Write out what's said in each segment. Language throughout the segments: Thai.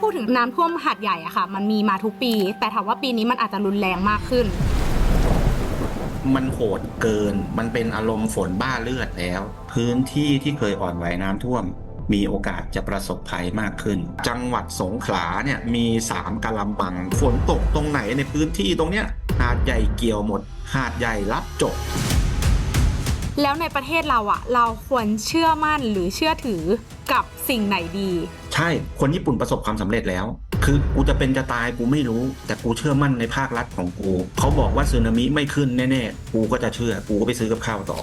พูดถึงน้ำท่วมหาดใหญ่อะค่ะ มันมีมาทุกปี แต่ถามว่าปีนี้มันอาจจะรุนแรงมากขึ้น มันโหดเกิน มันเป็นอารมณ์ฝนบ้าเลือดแล้ว พื้นที่ที่เคยอ่อนไหวน้ำท่วม มีโอกาสจะประสบภัยมากขึ้น จังหวัดสงขลาเนี่ยมีสามกะลำบัง ฝนตกตรงไหนในพื้นที่ตรงเนี้ยหาดใหญ่เกี่ยวหมด หาดใหญ่รับจบ แล้วในประเทศเราอะเราควรเชื่อมั่นหรือเชื่อถือกับสิ่งไหนดี ใช่ คนญี่ปุ่นประสบความสำเร็จแล้ว คือกูจะเป็นจะตายกูไม่รู้ แต่กูเชื่อมั่นในภาครัฐของกู เขาบอกว่าสึนามิไม่ขึ้นแน่ๆ กูก็จะเชื่อ กูก็ไปซื้อกับข้าวต่อ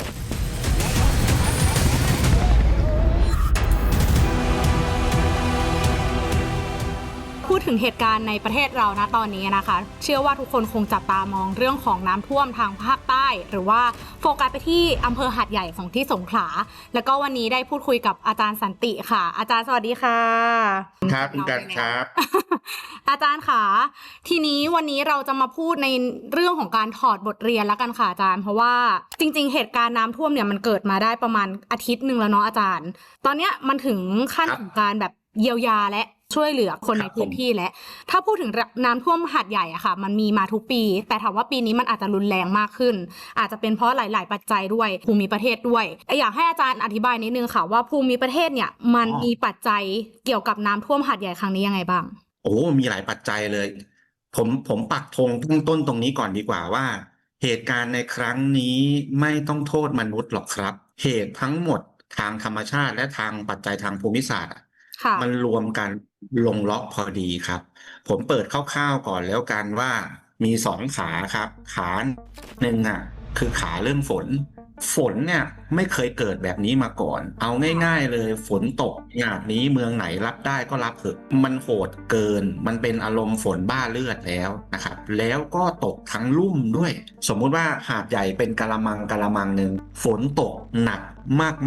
ถึงเหตุการณ์ในประเทศเรานะตอนนี้นะคะ เชื่อว่าทุกคนคงจับตามองเรื่องของน้ำท่วมทางภาคใต้ หรือว่าโฟกัสไปที่อำเภอหาดใหญ่ของที่สงขลาแล้วก็วันนี้ได้พูดคุยกับอาจารย์สันติค่ะ อาจารย์สวัสดีค่ะครับคุณกันครับ อาจารย์ค่ะ ทีนี้วันนี้เราจะมาพูดในเรื่องของการถอดบทเรียนแล้วกันค่ะอาจารย์ เพราะว่าจริง ๆ เหตุการณ์น้ำท่วมเนี่ยมันเกิดมาได้ประมาณอาทิตย์หนึ่งแล้วเนาะอาจารย์ ตอนเนี้ยมันถึงขั้นครับของการแบบเยียวยาและช่วยเหลือคนคในรับพื้นผมที่และ ถ้าพูดถึงน้ำท่วมหาดใหญ่อะค่ะ มันมีมาทุกปี แต่ถามว่าปีนี้มันอาจจะรุนแรงมากขึ้น อาจจะเป็นเพราะหลาย ๆ ปัจจัยด้วย ภูมิประเทศด้วย อยากให้อาจารย์อธิบายนิดนึงค่ะว่าภูมิประเทศเนี่ยมันมีปัจจัยเกี่ยวกับน้ำท่วมหาดใหญ่ครั้งนี้ยังไงบ้าง โอ้มีหลายปัจจัยเลย ผมผมปักธงตั้งต้นตรงนี้ก่อนดีกว่าว่า เหตุการณ์ในครั้งนี้ไม่ต้องโทษมนุษย์หรอกครับ เหตุทั้งหมดทางธรรมชาติและทางปัจจัยทางภูมิศาสตร์อะ ค่ะ มันรวมกันลงล็อกพอดีครับ ผมเปิดคร่าวๆก่อนแล้วกันว่ามีสองขาครับ ขาหนึ่งอะ คือขาเรื่องฝน ฝนเนี่ยไม่เคยเกิดแบบนี้มาก่อน เอาง่าย ๆ เลยฝนตกขนาดนี้เมืองไหนรับได้ก็รับเถอะมันโหดเกิน มันเป็นอารมณ์ฝนบ้าเลือดแล้วนะครับ แล้วก็ตกทั้งลุ่มด้วย สมมุติว่าหาดใหญ่เป็นกะละมังกะละมังหนึ่งฝนตกหนัก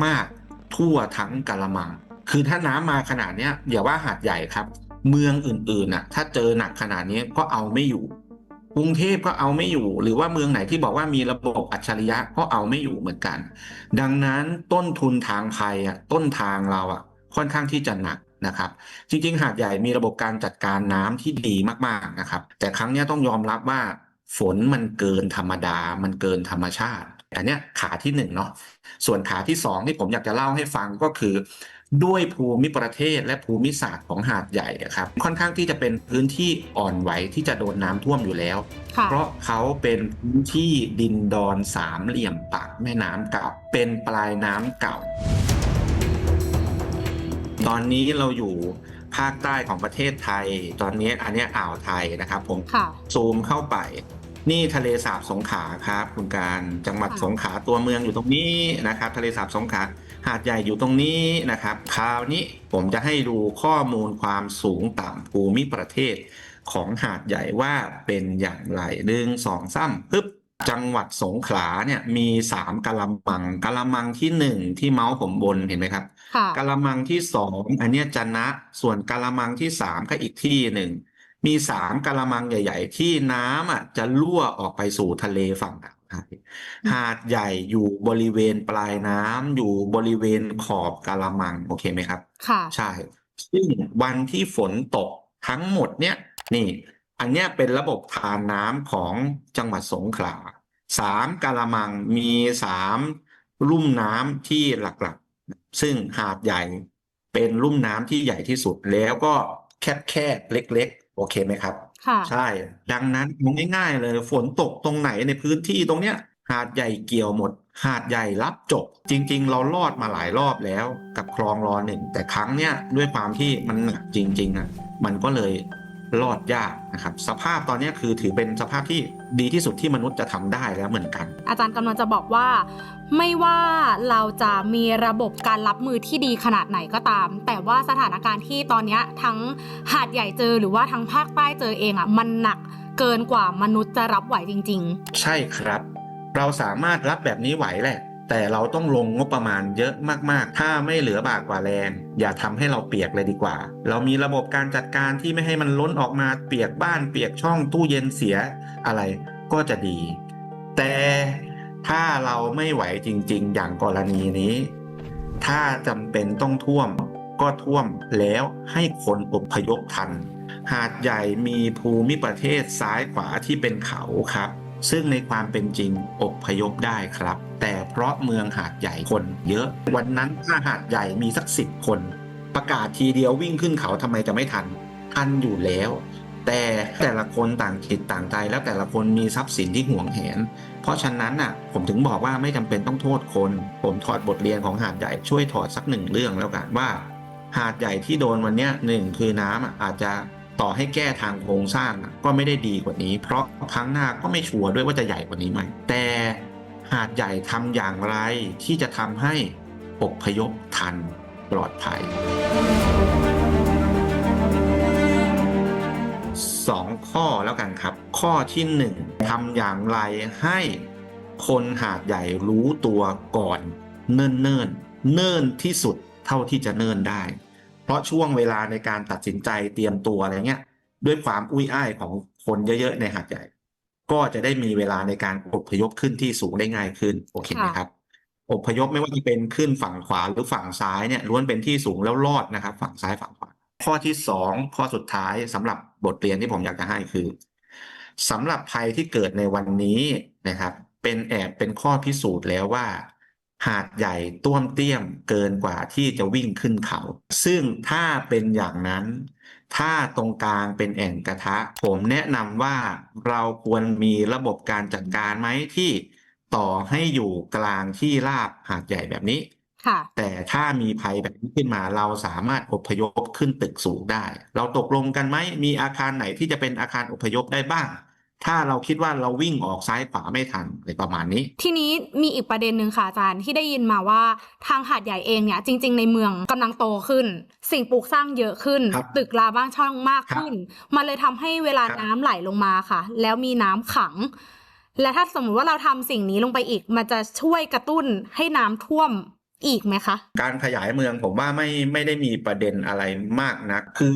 มากๆ ทั่วทั้งกะละมัง คือถ้าน้ำมาขนาดเนี้ยอย่าว่าหาดใหญ่ครับ เมืองอื่นๆน่ะ ถ้าเจอหนักขนาดนี้ก็เอาไม่อยู่กรุงเทพก็เอาไม่อยู่ หรือว่าเมืองไหนที่บอกว่ามีระบบอัจฉริยะก็เอาไม่อยู่เหมือนกัน ดังนั้นต้นทุนทางภัยอะต้นทางเราอะค่อนข้างที่จะหนักนะครับ จริงๆ หาดใหญ่มีระบบการจัดการน้ำที่ดีมากๆนะครับ แต่ครั้งนี้ต้องยอมรับว่าฝนมันเกินธรรมดา มันเกินธรรมชาติ อันเนี้ยขาที่หนึ่งเนาะส่วนขาที่สองที่ผมอยากจะเล่าให้ฟังก็คือ ด้วยภูมิประเทศและภูมิศาสตร์ของหาดใหญ่อะครับ ค่อนข้างที่จะเป็นพื้นที่อ่อนไหวที่จะโดนน้ำท่วมอยู่แล้วค่ะเพราะเขาเป็นพื้นที่ดินดอนสามเหลี่ยมปากแม่น้ำเก่า เป็นปลายน้ำเก่า ตอนนี้เราอยู่ภาคใต้ของประเทศไทย ตอนนี้อันเนี้ยอ่าวไทยนะครับ ผมค่ะซูมเข้าไปนี่ทะเลสาบสงขลาครับ คุณการจังหวัดค่ะสงขลาตัวเมืองอยู่ตรงนี้นะครับ ทะเลสาบสงขลา หาดใหญ่อยู่ตรงนี้นะครับ คราวนี้ผมจะให้ดูข้อมูลความสูงต่ำภูมิประเทศ ของหาดใหญ่ว่าเป็นอย่างไรหนึ่งสองสามปึ๊บจังหวัดสงขลาเนี่ยมีสามกะละมังกะละมังที่หนึ่งที่เมาส์ผมบนเห็นไหมครับค่ะกะละมังที่สองอันเนี้ยจะนะส่วนกะละมังที่สามก็อีกที่หนึ่งมีสามกะละมังใหญ่ ๆ ที่น้ำอะจะรั่วออกไปสู่ทะเลฝั่งอ่าวไทย หาดใหญ่อยู่บริเวณปลายน้ำ อยู่บริเวณขอบกะละมัง โอเคไหมครับ ค่ะ ใช่ ซึ่งวันที่ฝนตกทั้งหมดเนี่ย นี่ อันเนี้ยเป็นระบบทานน้ำของจังหวัดสงขลาสามกะละมังมีสามลุ่มน้ำที่หลักๆ ซึ่งหาดใหญ่เป็นลุ่มน้ำที่ใหญ่ที่สุดแล้วก็แคบๆเล็ก ๆ โอเคไหมครับ ค่ะใช่ ดังนั้นมองง่ายๆเลยฝนตกตรงไหนในพื้นที่ตรงเนี้ยหาดใหญ่เกี่ยวหมด หาดใหญ่รับจบ จริง ๆ เรารอดมาหลายรอบแล้วกับคลองรอหนึ่งแต่ครั้งเนี้ยด้วยความที่มันหนักจริงๆอะมันก็เลยรอดยากนะครับ สภาพตอนนี้คือถือเป็นสภาพที่ ดีที่สุดที่มนุษย์จะทำได้แล้วเหมือนกัน อาจารย์กำลังจะบอกว่า ไม่ว่าเราจะมีระบบการรับมือที่ดีขนาดไหนก็ตาม แต่ว่าสถานการณ์ที่ตอนเนี้ยทั้งหาดใหญ่เจอหรือว่าทั้งภาคใต้เจอเองอะมันหนักเกินกว่ามนุษย์จะรับไหวจริงใช่ครับ เราสามารถรับแบบนี้ไหวแหละ แต่เราต้องลงงบประมาณเยอะมากๆ ถ้าไม่เหลือบากกว่าแรง อย่าทำให้เราเปียกเลยดีกว่า เรามีระบบการจัดการที่ไม่ให้มันล้นออกมาเปียกบ้านเปียกช่องตู้เย็นเสีย อะไรก็จะดี แต่ถ้าเราไม่ไหวจริง ๆ อย่างกรณีนี้ ถ้าจำเป็นต้องท่วมก็ท่วมแล้วให้คนอพยพทัน หาดใหญ่มีภูมิประเทศซ้ายขวาที่เป็นเขาครับ ซึ่งในความเป็นจริงอพยพได้ครับ แต่เพราะเมืองหาดใหญ่คนเยอะ วันนั้นถ้าหาดใหญ่มีสักสิบคน ประกาศทีเดียววิ่งขึ้นเขาทำไมจะไม่ทัน ทันอยู่แล้ว แต่แต่ละคนต่างจิตต่างใจแล้วแต่ละคนมีทรัพย์สินที่ห่วงแหน เพราะฉะนั้นน่ะ ผมถึงบอกว่าไม่จำเป็นต้องโทษคน ผมถอดบทเรียนของหาดใหญ่ช่วยถอดสักหนึ่งเรื่องแล้วกันว่า หาดใหญ่ที่โดนวันนี้หนึ่งคือน้ำอะอาจจะต่อให้แก้ทางโครงสร้างก็ไม่ได้ดีกว่านี้ เพราะครั้งหน้าก็ไม่ชัวร์ด้วยว่าจะใหญ่กว่านี้ไหมแต่หาดใหญ่ทำอย่างไรที่จะทำให้อพยพทันปลอดภัย สองข้อแล้วกันครับ ข้อที่หนึ่งทำอย่างไรให้คนหาดใหญ่รู้ตัวก่อนเนิ่นเนิ่นๆเนิ่นที่สุดเท่าที่จะเนิ่นได้ เพราะช่วงเวลาในการตัดสินใจเตรียมตัวอะไรเงี้ยด้วยความอุ้ยอ้ายของคนเยอะๆในหาดใหญ่ ก็จะได้มีเวลาในการอพยพขึ้นที่สูงได้ง่ายขึ้นโอเคไหมครับอพยพไม่ว่าจะเป็นขึ้นฝั่งขวาหรือฝั่งซ้ายเนี่ยล้วนเป็นที่สูงแล้วรอดนะครับ ฝั่งซ้ายฝั่งขวา ข้อที่สองข้อสุดท้ายสำหรับบทเรียนที่ผมอยากจะให้คือสำหรับภัยที่เกิดในวันนี้นะครับ เป็นแอบเป็นข้อพิสูจน์แล้วว่า หาดใหญ่ต้วมเตี้ยมเกินกว่าที่จะวิ่งขึ้นเขา ซึ่งถ้าเป็นอย่างนั้น ถ้าตรงกลางเป็นแอ่งกระทะ ผมแนะนำว่าเราควรมีระบบการจัดการไหมที่ต่อให้อยู่กลางที่ราบหาดใหญ่แบบนี้ ค่ะ แต่ถ้ามีภัยแบบนี้ขึ้นมาเราสามารถอพยพขึ้นตึกสูงได้ เราตกลงกันไหมมีอาคารไหนที่จะเป็นอาคารอพยพได้บ้าง ถ้าเราคิดว่าเราวิ่งออกซ้ายขวาไม่ทันอะไรประมาณนี้ ทีนี้มีอีกประเด็นหนึ่งค่ะอาจารย์ที่ได้ยินมาว่าทางหาดใหญ่เองเนี่ยจริง ๆ ในเมืองกำลังโตขึ้น สิ่งปลูกสร้างเยอะขึ้น ครับตึกราบ้างช่องมากขึ้น มันเลยทำให้เวลาครับ น้ำไหลลงมาค่ะ แล้วมีน้ำขัง และถ้าสมมติว่าเราทำสิ่งนี้ลงไปอีก มันจะช่วยกระตุ้นให้น้ำท่วม อีกไหมคะ การขยายเมืองผมว่าไม่ไม่ได้มีประเด็นอะไรมากนักคือ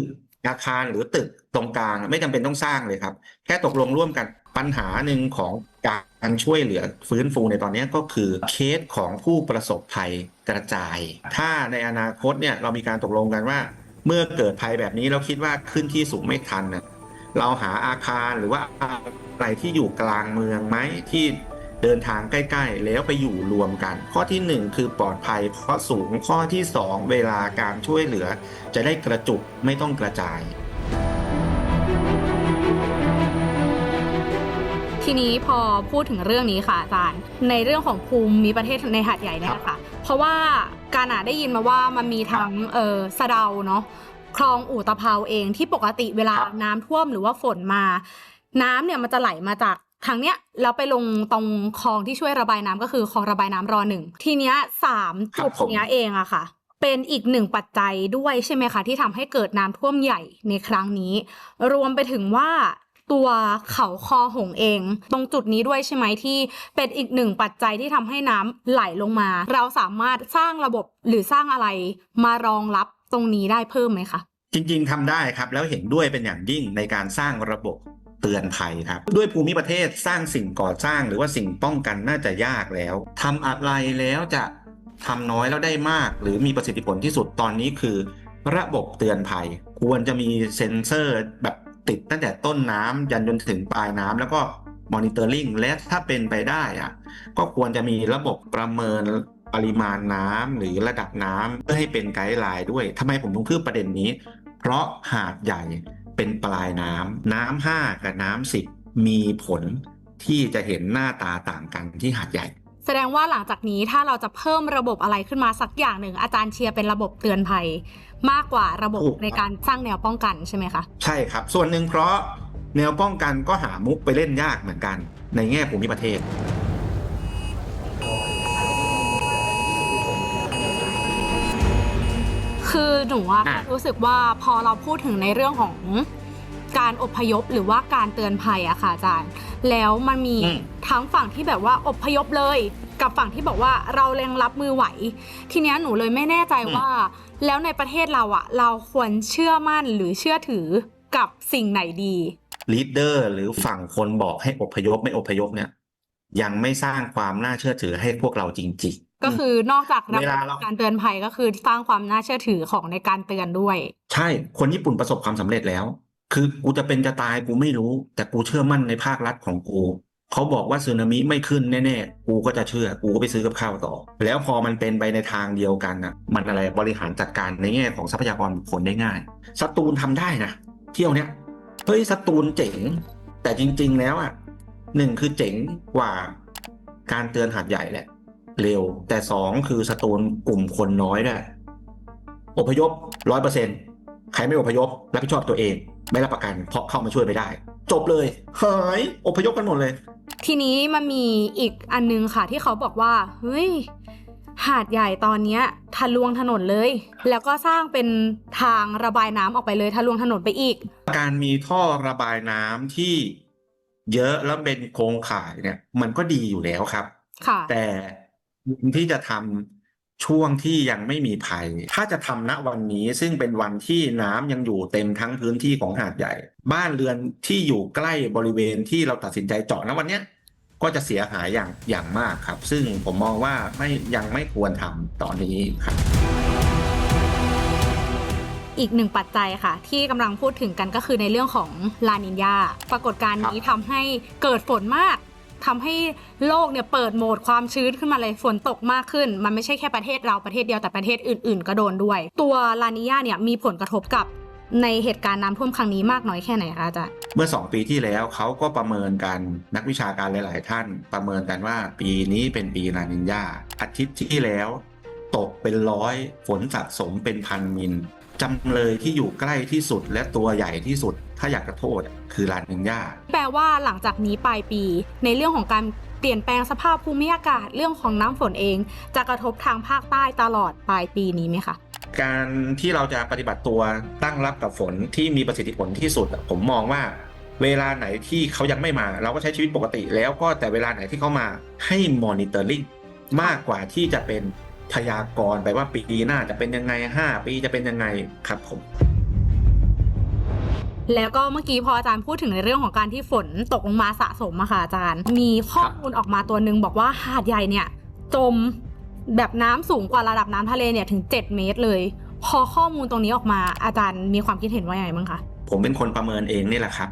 อาคารหรือตึกตรงกลางไม่จำเป็นต้องสร้างเลยครับ แค่ตกลงร่วมกันปัญหาหนึ่งของการช่วยเหลือฟื้นฟูในตอนนี้ก็คือเคสของผู้ประสบภัยกระจาย ถ้าในอนาคตเนี่ยเรามีการตกลงกันว่า เมื่อเกิดภัยแบบนี้เราคิดว่าขึ้นที่สูงไม่ทันนะเราหาอาคารหรือว่าอะไรที่อยู่กลางเมืองไหมที่ เดินทางใกล้ ๆ แล้วไปอยู่รวมกัน ข้อที่หนึ่งคือปลอดภัยเพราะสูงข้อที่สองเวลาการช่วยเหลือ จะได้กระจุกไม่ต้องกระจาย ทีนี้พอพูดถึงเรื่องนี้ค่ะอาจารย์ ในเรื่องของภูมิมีประเทศในหาดใหญ่เนี่ยค่ะ เพราะว่าการอะได้ยินมาว่ามันมีทั้งเออสะเดาเนาะคลองอู่ตะเภาเองที่ปกติเวลาครับน้ำท่วมหรือว่าฝนมา น้ำเนี่ยมันจะไหลมาจาก ทางเนี้ยแล้วไปลงตรงคลองที่ช่วยระบายน้ำก็คือคลองระบายน้ำรอหนึ่งทีเนี้ยสามครัจุบดผมเนี้ยเองอะค่ะ เป็นอีกหนึ่งปัจจัยด้วยใช่ไหมคะ ที่ทำให้เกิดน้ำท่วมใหญ่ในครั้งนี้ รวมไปถึงว่าตัวเขาคอหงเอง ตรงจุดนี้ด้วยใช่ไหมที่เป็นอีกหนึ่งปัจจัยที่ทำให้น้ำไหลลงมา เราสามารถสร้างระบบหรือสร้างอะไรมารองรับตรงนี้ได้เพิ่มไหมคะจริง ๆทำได้ครับแล้วเห็นด้วยเป็นอย่างยิ่งในการสร้างระบบ เตือนภัยครับ ด้วยภูมิประเทศสร้างสิ่งก่อสร้าง หรือว่าสิ่งป้องกันน่าจะยากแล้วทำอะไรแล้วจะทำน้อยแล้วได้มาก หรือมีประสิทธิผลที่สุดตอนนี้คือ ระบบเตือนภัย ควรจะมีเซ็นเซอร์แบบติดตั้งแต่ต้นน้ำยันจนถึงปลายน้ำแล้วก็มอนิเตอร์ลิงและถ้าเป็นไปได้อะก็ควรจะมีระบบประเมินปริมาณน้ำหรือระดับน้ำเพื่อให้เป็นไกด์ไลน์ด้วยทำไมผมถึงพูดประเด็นนี้ เพราะหาดใหญ่ เป็นปลายน้ำน้ำห้ากับน้ำสิบมีผลที่จะเห็นหน้าตาต่างกันที่หาดใหญ่ แสดงว่าหลังจากนี้ถ้าเราจะเพิ่มระบบอะไรขึ้นมาสักอย่างหนึ่ง อาจารย์เชียร์เป็นระบบเตือนภัย มากกว่าระบบถูกครับในการสร้างแนวป้องกันใช่ไหมคะใช่ครับ ส่วนหนึ่งเพราะแนวป้องกันก็หามุกไปเล่นยากเหมือนกัน ในแง่ภูมิประเทศ คือหนูอะอะ รู้สึกว่าพอเราพูดถึงในเรื่องของการอพยพหรือว่าการเตือนภัยอะค่ะอาจารย์ แล้วมันมีอืม ทั้งฝั่งที่แบบว่าอพยพเลย กับฝั่งที่บอกว่าเราเรงรับมือไหว ทีเนี้ยหนูเลยไม่แน่ใจว่า แล้วในประเทศเราอะเราควรเชื่อมั่นหรือเชื่อถือกับสิ่งไหนดี ลีดเดอร์หรือฝั่งคนบอกให้อพยพไม่อพยพเนี่ย ยังไม่สร้างความน่าเชื่อถือให้พวกเราจริง ก็คือนอกจากระเวบบลาเรา การเตือนภัยก็คือสร้างความน่าเชื่อถือของในการเตือนด้วย ใช่ คนญี่ปุ่นประสบความสำเร็จแล้ว คือกูจะเป็นจะตายกูไม่รู้ แต่กูเชื่อมั่นในภาครัฐของกู เขาบอกว่าสึนามิไม่ขึ้นแน่ๆ กูก็จะเชื่อ กูก็ไปซื้อกับข้าวต่อ แล้วพอมันเป็นไปในทางเดียวกันน่ะ มันอะไรบริหารจัดการในแง่ของทรัพยากรบุคคลได้ง่าย สตูลทำได้นะ เที่ยวเนี้ย เฮ้ยสตูลเจ๋ง แต่จริงๆแล้วอะหนึ่งคือเจ๋งกว่าการเตือนหาดใหญ่แหละ เร็ว แต่สองคือสตูลกลุ่มคนน้อยด้วยอพยพร้อยเปอร์เซ็นใครไม่อพยพรับผิดชอบตัวเอง ไม่รับประกันเพราะเข้ามาช่วยไม่ได้ จบเลยหายอพยพกันหมดเลย ทีนี้มันมีอีกอันนึงค่ะที่เขาบอกว่าเฮ้ยหาดใหญ่ตอนเนี้ยทะลวงถนนเลย แล้วก็สร้างเป็นทางระบายน้ำออกไปเลยทะลวงถนนไปอีก การมีท่อระบายน้ำที่เยอะแล้วเป็นโครงข่ายเนี่ย มันก็ดีอยู่แล้วครับ ค่ะ แต่ ที่จะทำช่วงที่ยังไม่มีภัย ถ้าจะทำณวันนี้ซึ่งเป็นวันที่น้ำยังอยู่เต็มทั้งพื้นที่ของหาดใหญ่ บ้านเรือนที่อยู่ใกล้บริเวณที่เราตัดสินใจเจาะณวันเนี้ยก็จะเสียหายอย่างอย่างมากครับ ซึ่งผมมองว่าไม่ยังไม่ควรทำตอนนี้ครับ อีกหนึ่งปัจจัยค่ะ ที่กำลังพูดถึงกันก็คือในเรื่องของลานินยาปรากฏการณ์นี้ทำให้เกิดฝนมาก ทำให้โลกเนี่ยเปิดโหมดความชื้นขึ้นมาเลยฝนตกมากขึ้น มันไม่ใช่แค่ประเทศเราประเทศเดียวแต่ประเทศอื่น ๆ ก็โดนด้วย ตัวลานิยาเนี่ยมีผลกระทบกับในเหตุการณ์น้ำท่วมครั้งนี้มากน้อยแค่ไหนคะอาจารย์เมื่อสองปีที่แล้วเขาก็ประเมินกันนักวิชาการหลาย ๆ ท่านประเมินกันว่าปีนี้เป็นปีลานินยาอาทิตย์ที่แล้ว ตกเป็นร้อยฝนสะสมเป็นพันมิล จำเลยที่อยู่ใกล้ที่สุดและตัวใหญ่ที่สุด ถ้าอยากจะโทษคือลานินยาแปลว่าหลังจากนี้ปลายปี ในเรื่องของการเปลี่ยนแปลงสภาพภูมิอากาศเรื่องของน้ำฝนเอง จะกระทบทางภาคใต้ตลอดปลายปีนี้ไหมคะการที่เราจะปฏิบัติตัวตั้งรับกับฝนที่มีประสิทธิผลที่สุดอะผมมองว่าเวลาไหนที่เขายังไม่มา เราก็ใช้ชีวิตปกติแล้วก็แต่เวลาไหนที่เขามาให้มอนิเตอร์ลิงมากกว่าที่จะเป็น พยากรณ์ไปว่าปีหน้าจะเป็นยังไง 5 ปีจะเป็นยังไงครับผมแล้วก็เมื่อกี้พออาจารย์พูดถึงในเรื่องของการที่ฝนตกลงมาสะสมอะค่ะอาจารย์ มีข้อมูลออกมาตัวหนึ่งบอกว่าหาดใหญ่เนี่ย จมแบบน้ำสูงกว่าระดับน้ำทะเลเนี่ยถึง 7 เมตรเลย พอข้อมูลตรงนี้ออกมาอาจารย์มีความคิดเห็นว่าอย่างไรบ้างคะผมเป็นคนประเมินเองนี่แหละครับ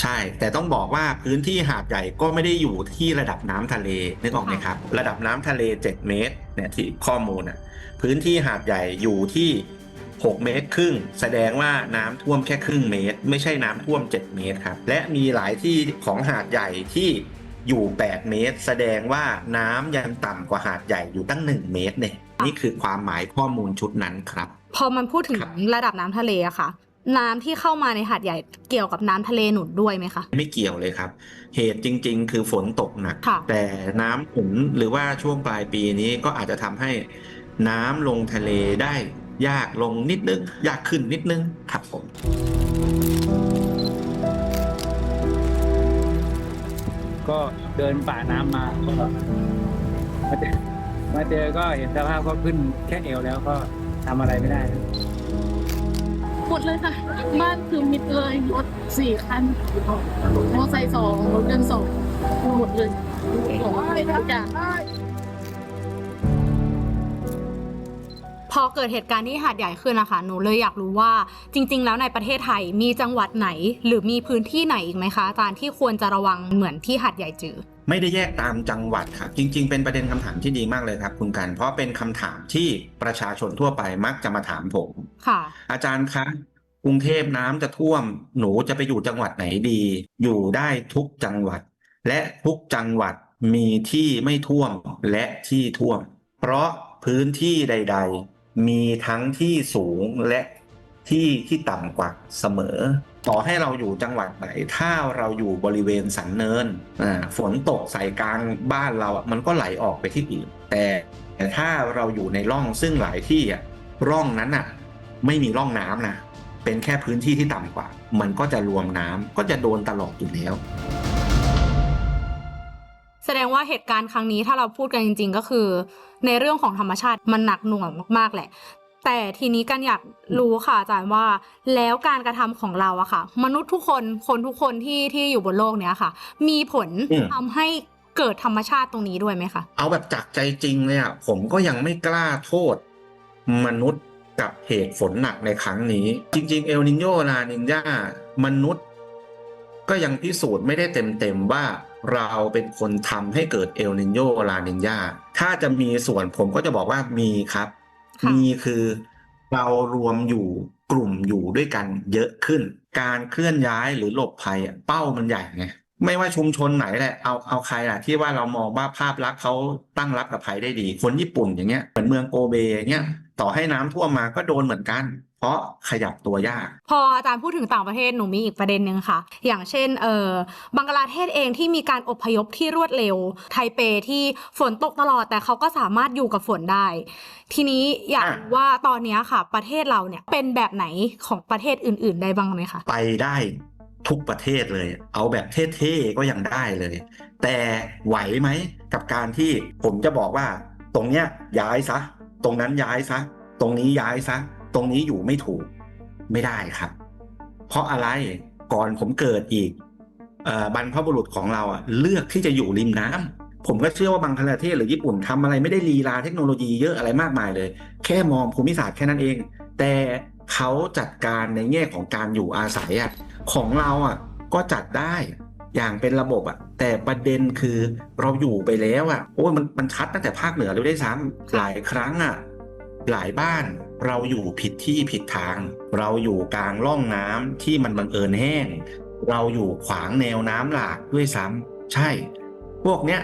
ใช่ แต่ต้องบอกว่าพื้นที่หาดใหญ่ก็ไม่ได้อยู่ที่ระดับน้ำทะเลนึกออกไหมครับ ระดับน้ำทะเล 7 เมตรเนี่ยที่ข้อมูลอะพื้นที่หาดใหญ่อยู่ที่ 6 เมตรครึ่ง แสดงว่าน้ำท่วมแค่ครึ่งเมตร ไม่ใช่น้ำท่วม 7 เมตรครับ และมีหลายที่ของหาดใหญ่ที่อยู่ 8 เมตร แสดงว่าน้ำยังต่ำกว่าหาดใหญ่อยู่ตั้ง 1 เมตรเนี่ยนี่คือความหมายข้อมูลชุดนั้นครับ พอมันพูดถึงครับระดับน้ำทะเลอะค่ะ น้ำที่เข้ามาในหาดใหญ่เกี่ยวกับน้ำทะเลหนุนด้วยไหมคะ ไม่เกี่ยวเลยครับ เหตุจริง ๆ คือฝนตกหนัก ค่ะ แต่น้ำฝนหรือว่าช่วงปลายปีนี้ก็อาจจะทำให้น้ำลงทะเลได้ยากลงนิดนึง ยากขึ้นนิดนึงครับผม ก็เดินป่าน้ำมาก็มาเจอมาเจอก็เห็นสภาพก็ขึ้นแค่เอวแล้วก็ทำอะไรไม่ได้หม ดเลยค่ะ บ้านคือมิดเลยรถสี่คันมอเตอร์ไซค์สองรถยนต์สองหมดเลยหมดเลยทุกอย่างพอเกิดเหตุการณ์ที่หาดใหญ่ขึ้นนะคะหนูเลยอยากรู้ว่าจริง ๆ แล้วในประเทศไทยมีจังหวัดไหน หรือมีพื้นที่ไหนอีกไหมคะอาจารย์ที่ควรจะระวังเหมือนที่หาดใหญ่จือ ไม่ได้แยกตามจังหวัดครับ จริง ๆ เป็นประเด็นคำถามที่ดีมากเลยครับ คุณกัน เพราะเป็นคำถามที่ประชาชนทั่วไปมักจะมาถามผม ค่ะ อาจารย์คะกรุงเทพน้ำจะท่วม หนูจะไปอยู่จังหวัดไหนดี อยู่ได้ทุกจังหวัด และทุกจังหวัดมีที่ไม่ท่วมและที่ท่วม เพราะพื้นที่ใด ๆ มีทั้งที่สูงและที่ที่ต่ำกว่าเสมอ ต่อให้เราอยู่จังหวัดไหน ถ้าเราอยู่บริเวณสันเนินฝนตกใส่กลางบ้านเราอะมันก็ไหลออกไปที่อื่นแต่แต่ถ้าเราอยู่ในร่องซึ่งหลายที่อะร่องนั้นอะ ไม่มีร่องน้ำนะ เป็นแค่พื้นที่ที่ต่ำกว่า มันก็จะรวมน้ำก็จะโดนตลอดอยู่แล้วแสดงว่าเหตุการณ์ครั้งนี้ถ้าเราพูดกันจริง ๆ ก็คือ ในเรื่องของธรรมชาติมันหนักหน่วงมากๆแหละ แต่ทีนี้กันอยากรู้ค่ะอาจารย์ว่าแล้วการกระทำของเราอะค่ะ มนุษย์ทุกคนคนทุกคนที่ที่อยู่บนโลกเนี้ยค่ะ มีผลอืมทำให้เกิดธรรมชาติตรงนี้ด้วยไหมคะเอาแบบจากใจจริงเลยอะผมก็ยังไม่กล้าโทษ มนุษย์กับเหตุฝนหนักในครั้งนี้ จริง ๆ เอลนิโยลานินยามนุษย์ ก็ยังพิสูจน์ไม่ได้เต็มๆว่าเราเป็นคนทำให้เกิดเอลนิโยลานินยาถ้าจะมีส่วนผมก็จะบอกว่ามีครับค่ะ มีคือเรารวมอยู่กลุ่มอยู่ด้วยกันเยอะขึ้น การเคลื่อนย้ายหรือหลบภัยอะเป้ามันใหญ่ไงไม่ว่าชุมชนไหนแหละเอาเอาใครล่ะที่ว่าเรามองว่าภาพลักษณ์เขาตั้งรับกับภัยได้ดี คนญี่ปุ่นอย่างเงี้ยเหมือนเมืองโกเบอย่างเงี้ยต่อให้น้ำท่วมมาก็โดนเหมือนกัน เพราะขยับตัวยาก พออาจารย์พูดถึงต่างประเทศหนูมีอีกประเด็นหนึ่งค่ะ อย่างเช่นเออบังกลาเทศเองที่มีการอพยพที่รวดเร็ว ไทเปที่ฝนตกตลอดแต่เขาก็สามารถอยู่กับฝนได้ ทีนี้อยากอะรู้ว่าตอนเนี้ยค่ะ ประเทศเราเนี่ยเป็นแบบไหนของประเทศอื่น ๆ ได้บ้างไหมคะไปได้ทุกประเทศเลย เอาแบบเท่ๆก็ยังได้เลย แต่ไหวไหมกับการที่ผมจะบอกว่า ตรงเนี้ยย้ายซะ ตรงนั้นย้ายซะ ตรงนี้ย้ายซะ ตรงนี้อยู่ไม่ถูกไม่ได้ครับ เพราะอะไรก่อนผมเกิดอีกบรรพบุรุษของเราอะเลือกที่จะอยู่ริมน้ำผมก็เชื่อว่าบางประเทศหรือญี่ปุ่นทำอะไรไม่ได้ลีลาเทคโนโลยีเยอะอะไรมากมายเลย แค่มองภูมิศาสตร์แค่นั้นเอง แต่เขาจัดการในแง่ของการอยู่อาศัยอะของเราอะก็จัดได้อย่างเป็นระบบอะแต่ประเด็นคือเราอยู่ไปแล้วอะโอ้ยมันมันชัดตั้งแต่ภาคเหนือเลยได้ซ้ำหลายครั้งอะหลายบ้าน เราอยู่ผิดที่ผิดทาง เราอยู่กลางร่องน้ำที่มันบังเอิญแห้ง เราอยู่ขวางแนวน้ำหลากด้วยซ้ำใช่ พวกเนี้ย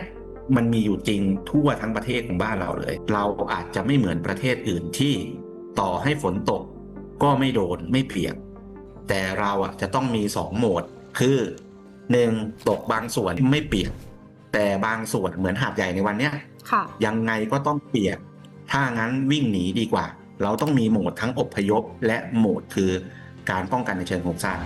มันมีอยู่จริงทั่วทั้งประเทศของบ้านเราเลย เราอาจจะไม่เหมือนประเทศอื่นที่ต่อให้ฝนตก ก็ไม่โดนไม่เปียก แต่เราอะจะต้องมีสองโหมด คือหนึ่งตกบางส่วนไม่เปียก แต่บางส่วนเหมือนหาดใหญ่ในวันเนี้ยค่ะยังไงก็ต้องเปียก ถ้างั้นวิ่งหนีดีกว่า เราต้องมีโหมดทั้งอพยพ และโหมดคือการป้องกันในเชิงโครงสร้าง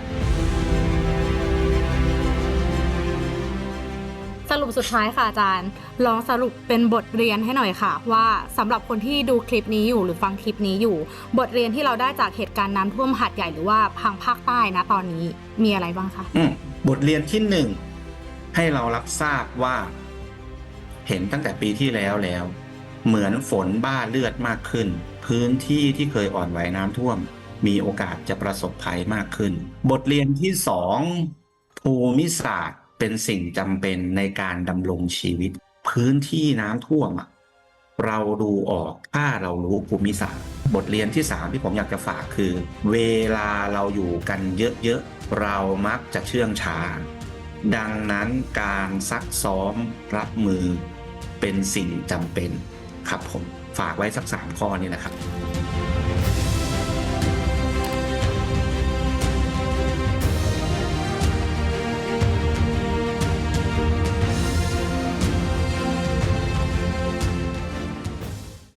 สรุปสุดท้ายค่ะอาจารย์ ลองสรุปเป็นบทเรียนให้หน่อยค่ะ ว่าสำหรับคนที่ดูคลิปนี้อยู่หรือฟังคลิปนี้อยู่ บทเรียนที่เราได้จากเหตุการณ์น้ำท่วมหัดใหญ่หรือว่าพังภาคใต้นะตอนนี้มีอะไรบ้างคะอืมบทเรียนที่หนึ่งให้เรารับทราบว่า เห็นตั้งแต่ปีที่แล้วแล้ว เหมือนฝนบ้าเลือดมากขึ้น พื้นที่ที่เคยอ่อนไหวน้ำท่วม มีโอกาสจะประสบภัยมากขึ้น บทเรียนที่สองภูมิศาสตร์เป็นสิ่งจำเป็นในการดำรงชีวิต พื้นที่น้ำท่วมเราดูออกถ้าเรารู้ภูมิศาสตร์ บทเรียนที่สามที่ผมอยากจะฝากคือ เวลาเราอยู่กันเยอะๆ เรามักจะเชื่องช้า ดังนั้นการซักซ้อมรับมือเป็นสิ่งจำเป็นครับผม ฝากไว้สักสามข้อนี่แหละครับ